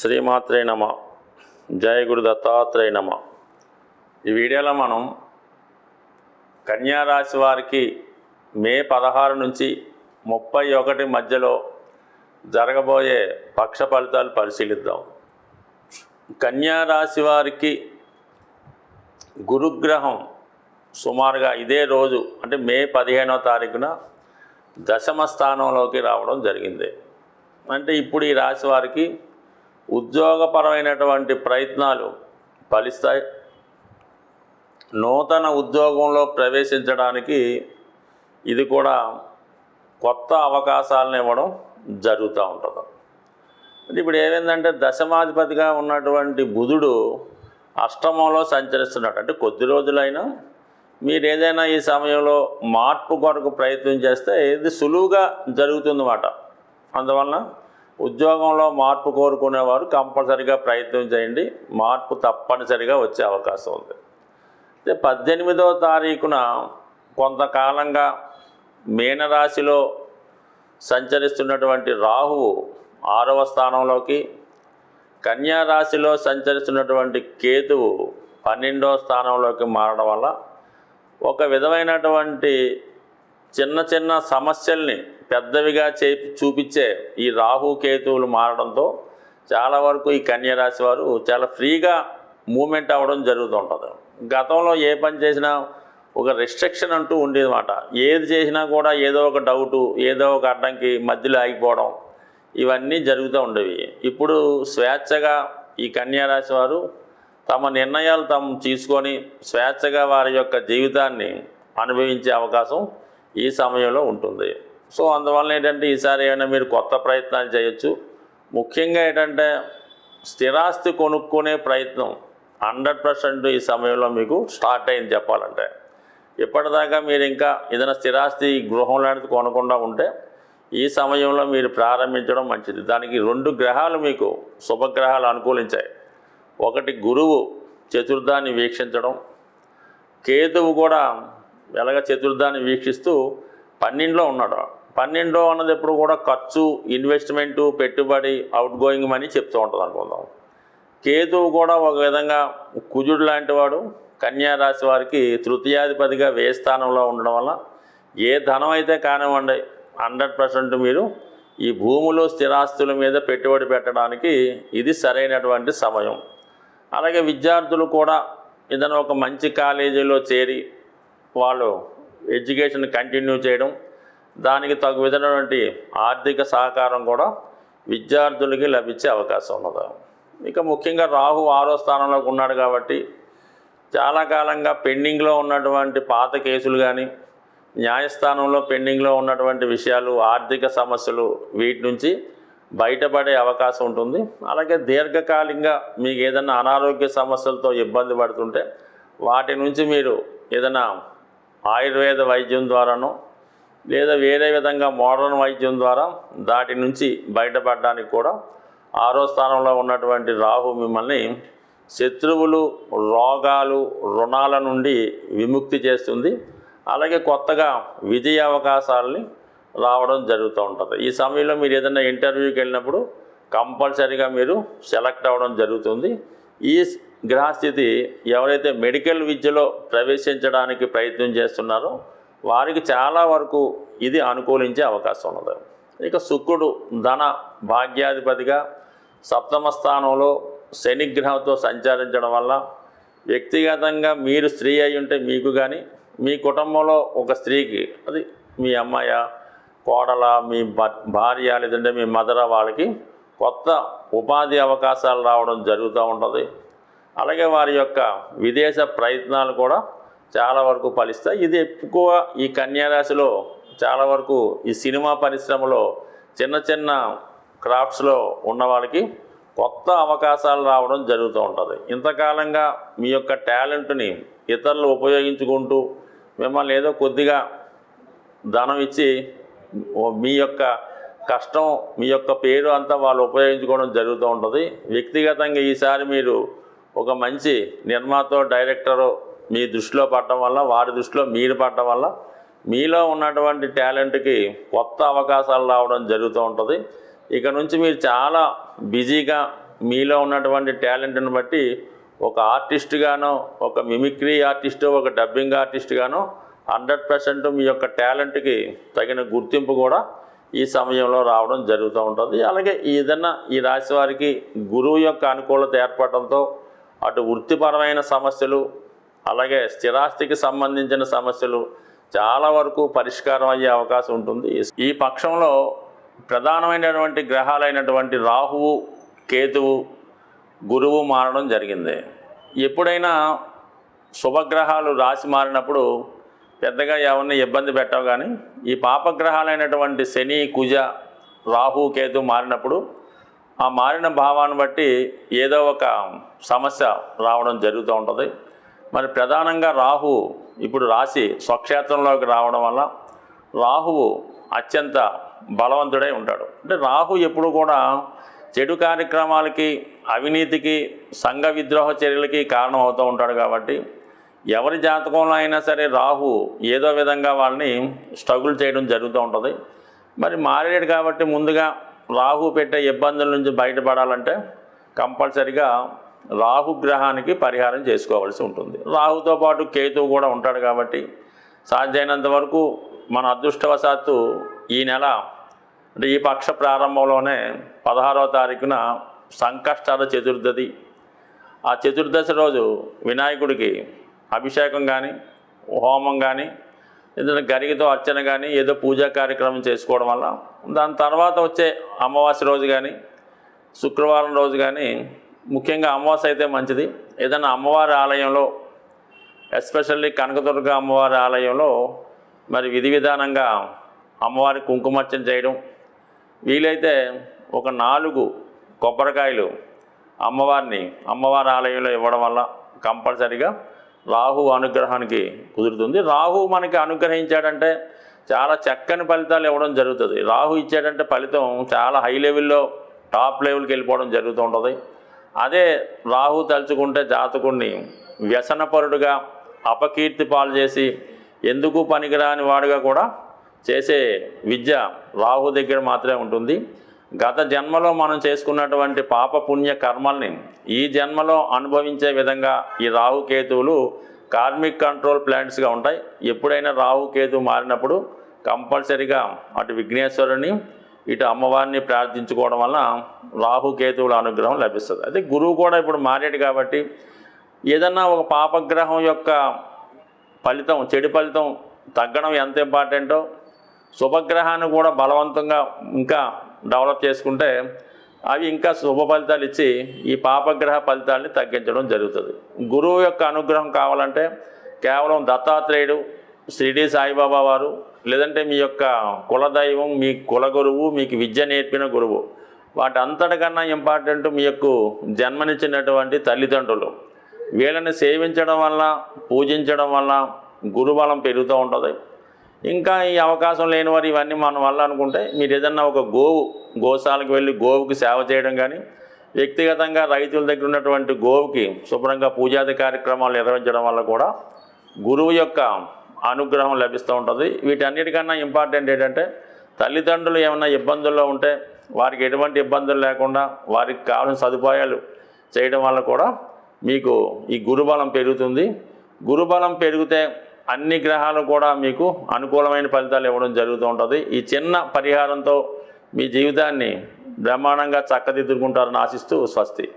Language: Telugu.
శ్రీమాత్రే నమ. జయ గురు దత్తాత్రేయ నమ. ఈ వీడియోలో మనం కన్యా రాశి వారికి మే పదహారు నుంచి ముప్పై ఒకటి మధ్యలో జరగబోయే పక్ష ఫలితాలు పరిశీలిద్దాం. కన్యా రాశి వారికి గురుగ్రహం సుమారుగా ఇదే రోజు అంటే మే పదిహేనో తారీఖున దశమ స్థానంలోకి రావడం జరిగింది. అంటే ఇప్పుడు ఈ రాశి వారికి ఉద్యోగపరమైనటువంటి ప్రయత్నాలు ఫలిస్తాయి. నూతన ఉద్యోగంలో ప్రవేశించడానికి ఇది కూడా కొత్త అవకాశాలను ఇవ్వడం జరుగుతూ ఉంటుంది. అంటే ఇప్పుడు ఏమైందంటే దశమాధిపతిగా ఉన్నటువంటి బుధుడు అష్టమంలో సంచరిస్తున్నాడు. అంటే కొద్ది రోజులైనా మీరు ఏదైనా ఈ సమయంలో మార్పు కొరకు ప్రయత్నం చేస్తే ఇది సులువుగా జరుగుతుందన్నమాట. అందువలన ఉద్యోగంలో మార్పు కోరుకునేవారు కంపల్సరిగా ప్రయత్నం చేయండి. మార్పు తప్పనిసరిగా వచ్చే అవకాశం ఉంది. అయితే పద్దెనిమిదవ తారీఖున కొంతకాలంగా మీనరాశిలో సంచరిస్తున్నటువంటి రాహువు ఆరవ స్థానంలోకి కన్యా రాశిలో సంచరిస్తున్నటువంటి కేతువు పన్నెండవ స్థానంలోకి మారడం వల్ల ఒక విధమైనటువంటి చిన్న చిన్న సమస్యల్ని పెద్దవిగా చే చూపించే ఈ రాహు కేతువులు మారడంతో చాలా వరకు ఈ కన్యరాశి వారు చాలా ఫ్రీగా మూమెంట్ అవ్వడం జరుగుతుంటుంది గతంలో ఏ పని చేసినా ఒక రిస్ట్రిక్షన్ అంటూ ఉండేదన్నమాట. ఏది చేసినా కూడా ఏదో ఒక డౌటు ఏదో ఒక అడ్డంకి మధ్యలో ఆగిపోవడం ఇవన్నీ జరుగుతూ ఉండేవి. ఇప్పుడు స్వేచ్ఛగా ఈ కన్యారాశి వారు తమ నిర్ణయాలు తాము తీసుకొని స్వేచ్ఛగా వారి యొక్క జీవితాన్ని అనుభవించే అవకాశం ఈ సమయంలో ఉంటుంది. సో అందువల్ల ఏంటంటే ఈసారి ఏమైనా మీరు కొత్త ప్రయత్నాలు చేయొచ్చు. ముఖ్యంగా ఏంటంటే స్థిరాస్తి కొనుక్కునే ప్రయత్నం హండ్రెడ్ పర్సెంట్ ఈ సమయంలో మీకు స్టార్ట్ అయింది చెప్పాలంటే. ఇప్పటిదాకా మీరు ఇంకా ఏదైనా స్థిరాస్తి గృహం లాంటిది కొనకుండా ఉంటే ఈ సమయంలో మీరు ప్రారంభించడం మంచిది. దానికి రెండు గ్రహాలు మీకు శుభగ్రహాలు అనుకూలించాయి. ఒకటి గురువు చతుర్థాన్ని వీక్షించడం కేతువు కూడా ఎలాగ చతుర్థాన్ని వీక్షిస్తూ పన్నెండులో ఉన్నాడు. పన్నెండో అన్నది ఎప్పుడు కూడా ఖర్చు ఇన్వెస్ట్మెంటు పెట్టుబడి అవుట్ గోయింగ్ మనీ చెప్తూ ఉంటుంది అనుకుందాం. కేతువు కూడా ఒక విధంగా కుజుడు లాంటి వాడు. కన్యా రాశి వారికి తృతీయాధిపతిగా వ్యయ స్థానంలో ఉండడం వల్ల ఏ ధనం అయితే కానివ్వండి హండ్రెడ్ పర్సెంట్ మీరు ఈ భూములు స్థిరాస్తుల మీద పెట్టుబడి పెట్టడానికి ఇది సరైనటువంటి సమయం. అలాగే విద్యార్థులు కూడా ఏదైనా ఒక మంచి కాలేజీలో చేరి వాళ్ళు ఎడ్యుకేషన్ కంటిన్యూ చేయడం దానికి తగు విధమైనటువంటి ఆర్థిక సహకారం కూడా విద్యార్థులకి లభించే అవకాశం ఉన్నది. ఇక ముఖ్యంగా రాహు ఆరో స్థానంలోకి ఉన్నాడు కాబట్టి చాలా కాలంగా పెండింగ్లో ఉన్నటువంటి పాత కేసులు కానీ న్యాయస్థానంలో పెండింగ్లో ఉన్నటువంటి విషయాలు ఆర్థిక సమస్యలు వీటి నుంచి బయటపడే అవకాశం ఉంటుంది. అలాగే దీర్ఘకాలికంగా మీకు ఏదైనా అనారోగ్య సమస్యలతో ఇబ్బంది పడుతుంటే వాటి నుంచి మీరు ఏదైనా ఆయుర్వేద వైద్యం ద్వారానో లేదా వేరే విధంగా మోడర్న్ వైద్యం ద్వారా దాటి నుంచి బయటపడడానికి కూడా ఆరో స్థానంలో ఉన్నటువంటి రాహు మిమ్మల్ని శత్రువులు రోగాలు రుణాల నుండి విముక్తి చేస్తుంది. అలాగే కొత్తగా విజయ అవకాశాలని రావడం జరుగుతూ ఉంటుంది. ఈ సమయంలో మీరు ఏదైనా ఇంటర్వ్యూకి వెళ్ళినప్పుడు కంపల్సరీగా మీరు సెలెక్ట్ అవ్వడం జరుగుతుంది. ఈ గ్రహస్థితి ఎవరైతే మెడికల్ విద్యలో ప్రవేశించడానికి ప్రయత్నం చేస్తున్నారో వారికి చాలా వరకు ఇది అనుకూలించే అవకాశం ఉన్నది. ఇక శుక్రుడు ధన భాగ్యాధిపతిగా సప్తమ స్థానంలో శనిగ్రహంతో సంచరించడం వల్ల వ్యక్తిగతంగా మీరు స్త్రీ అయి ఉంటే మీకు కానీ మీ కుటుంబంలో ఒక స్త్రీకి అది మీ అమ్మాయ కోడల మీ భ- భార్య లేదంటే మీ మదర వాళ్ళకి కొత్త ఉపాధి అవకాశాలు రావడం జరుగుతూ ఉంటుంది. అలాగే వారి యొక్క విదేశ ప్రయత్నాలు కూడా చాలా వరకు ఫలిస్తాయి. ఇది ఎక్కువ ఈ కన్యారాశిలో చాలా వరకు ఈ సినిమా పరిశ్రమలో చిన్న చిన్న క్రాఫ్ట్స్లో ఉన్న వాళ్ళకి కొత్త అవకాశాలు రావడం జరుగుతూ ఉంటుంది. ఇంతకాలంగా మీ యొక్క టాలెంట్ని ఇతరులు ఉపయోగించుకుంటూ మిమ్మల్ని ఏదో కొద్దిగా ధనం ఇచ్చి మీ యొక్క కష్టం మీ యొక్క పేరు అంతా వాళ్ళు ఉపయోగించుకోవడం జరుగుతూ ఉంటుంది. వ్యక్తిగతంగా ఈసారి మీరు ఒక మంచి నిర్మాత డైరెక్టరు మీ దృష్టిలో పడటం వల్ల వారి దృష్టిలో మీరు పడటం వల్ల మీలో ఉన్నటువంటి టాలెంట్కి కొత్త అవకాశాలు రావడం జరుగుతూ ఉంటుంది. ఇక నుంచి మీరు చాలా బిజీగా మీలో ఉన్నటువంటి టాలెంట్ని బట్టి ఒక ఆర్టిస్ట్గానో ఒక మిమిక్రీ ఆర్టిస్టు ఒక డబ్బింగ్ ఆర్టిస్ట్గానో హండ్రెడ్ పర్సెంట్ మీ యొక్క టాలెంట్కి తగిన గుర్తింపు కూడా ఈ సమయంలో రావడం జరుగుతూ ఉంటుంది. అలాగే ఏదన్నా ఈ రాశి వారికి గురువు యొక్క అనుకూలత ఏర్పడటంతో అటు వృత్తిపరమైన సమస్యలు అలాగే స్థిరాస్తికి సంబంధించిన సమస్యలు చాలా వరకు పరిష్కారం అయ్యే అవకాశం ఉంటుంది. ఈ పక్షంలో ప్రధానమైనటువంటి గ్రహాలైనటువంటి రాహువు కేతువు గురువు మారడం జరిగింది. ఎప్పుడైనా శుభగ్రహాలు రాసి మారినప్పుడు పెద్దగా ఎవరిని ఇబ్బంది పెట్టవు కానీ ఈ పాపగ్రహాలైనటువంటి శని కుజ రాహు కేతు మారినప్పుడు ఆ మారిన భావాన్ని బట్టి ఏదో ఒక సమస్య రావడం జరుగుతూ ఉంటుంది. మరి ప్రధానంగా రాహు ఇప్పుడు రాశి స్వక్షేత్రంలోకి రావడం వల్ల రాహువు అత్యంత బలవంతుడై ఉంటాడు. అంటే రాహు ఎప్పుడు కూడా చెడు కార్యక్రమాలకి అవినీతికి సంఘ విద్రోహ చర్యలకి కారణం అవుతూ ఉంటాడు కాబట్టి ఎవరి జాతకంలో అయినా సరే రాహు ఏదో విధంగా వాళ్ళని స్ట్రగుల్ చేయడం జరుగుతూ ఉంటుంది. మరి మారేడు కాబట్టి ముందుగా రాహు పెట్టే ఇబ్బందుల నుంచి బయటపడాలంటే కంపల్సరిగా రాహు గ్రహానికి పరిహారం చేసుకోవాల్సి ఉంటుంది. రాహుతో పాటు కేతువు కూడా ఉంటాడు కాబట్టి సాధ్యమైనంత వరకు మన అదృష్టవశాత్తు ఈ నెల అంటే ఈ పక్ష ప్రారంభంలోనే పదహారవ తారీఖున సంకష్టాల చతుర్దశి ఆ చతుర్దశి రోజు వినాయకుడికి అభిషేకం కానీ హోమం కానీ ఏదైనా గరిగితో అర్చన కానీ ఏదో పూజా కార్యక్రమం చేసుకోవడం వల్ల దాని తర్వాత వచ్చే అమావాస్య రోజు కానీ శుక్రవారం రోజు కానీ ముఖ్యంగా అమావాస్య అయితే మంచిది. ఏదైనా అమ్మవారి ఆలయంలో ఎస్పెషల్లీ కనకదుర్గ అమ్మవారి ఆలయంలో మరి విధి విధానంగా అమ్మవారి కుంకుమర్చన చేయడం. వీలైతే ఒక నాలుగు కొబ్బరికాయలు అమ్మవారిని అమ్మవారి ఆలయంలో ఇవ్వడం వల్ల కంపల్సరిగా రాహు అనుగ్రహానికి కుదురుతుంది. రాహు మనకి అనుగ్రహించాడంటే చాలా చక్కని ఫలితాలు ఇవ్వడం జరుగుతుంది. రాహు ఇచ్చాడంటే ఫలితం చాలా హై లెవెల్లో టాప్ లెవెల్కి వెళ్ళిపోవడం జరుగుతూ ఉంటుంది. అదే రాహు తలుచుకుంటే జాతకుడిని వ్యసనపరుడుగా అపకీర్తి పాలు చేసి ఎందుకు పనికిరాని వాడుగా కూడా చేసే విద్య రాహు దగ్గర మాత్రమే ఉంటుంది. గత జన్మలో మనం చేసుకున్నటువంటి పాప పుణ్య కర్మల్ని ఈ జన్మలో అనుభవించే విధంగా ఈ రాహుకేతువులు కార్మిక్ కంట్రోల్ ప్లాంట్స్గా ఉంటాయి. ఎప్పుడైనా రాహుకేతు మారినప్పుడు కంపల్సరిగా అటు విఘ్నేశ్వరుని ఇటు అమ్మవారిని ప్రార్థించుకోవడం వల్ల రాహుకేతువుల అనుగ్రహం లభిస్తుంది. అయితే గురువు కూడా ఇప్పుడు మారాడు కాబట్టి ఏదన్నా ఒక పాపగ్రహం యొక్క ఫలితం చెడు ఫలితం తగ్గడం ఎంత ఇంపార్టెంటో శుభగ్రహాన్ని కూడా బలవంతంగా ఇంకా డెవలప్ చేసుకుంటే అవి ఇంకా శుభ ఫలితాలు ఇచ్చి ఈ పాపగ్రహ ఫలితాలని తగ్గించడం జరుగుతుంది. గురువు యొక్క అనుగ్రహం కావాలంటే కేవలం దత్తాత్రేయుడు షిరిడి సాయిబాబా వారు లేదంటే మీ యొక్క కులదైవం మీ కుల గురువు మీకు విద్య నేర్పిన గురువు. వాటి అంతటికన్నా ఇంపార్టెంట్ మీ యొక్క జన్మనిచ్చినటువంటి తల్లిదండ్రులు. వీళ్ళని సేవించడం వల్ల పూజించడం వల్ల గురుబలం పెరుగుతూ ఉంటుంది. ఇంకా ఈ అవకాశం లేని వారు ఇవన్నీ మన వల్ల అనుకుంటే మీరు ఏదన్నా ఒక గోవు గోశాలకు వెళ్ళి గోవుకి సేవ చేయడం కానీ వ్యక్తిగతంగా రైతుల దగ్గర ఉన్నటువంటి గోవుకి శుభ్రంగా పూజాది కార్యక్రమాలు నిర్వహించడం వల్ల కూడా గురువు యొక్క అనుగ్రహం లభిస్తూ ఉంటుంది. వీటన్నిటికన్నా ఇంపార్టెంట్ ఏంటంటే తల్లిదండ్రులు ఏమైనా ఇబ్బందుల్లో ఉంటే వారికి ఎటువంటి ఇబ్బందులు లేకుండా వారికి కావాల్సిన సదుపాయాలు చేయడం వల్ల కూడా మీకు ఈ గురుబలం పెరుగుతుంది. గురుబలం పెరిగితే అన్ని గ్రహాలు కూడా మీకు అనుకూలమైన ఫలితాలు ఇవ్వడం జరుగుతూ ఉంటుంది. ఈ చిన్న పరిహారంతో మీ జీవితాన్ని బ్రహ్మాండంగా చక్కదిద్దుకుంటారని ఆశిస్తూ స్వస్తి.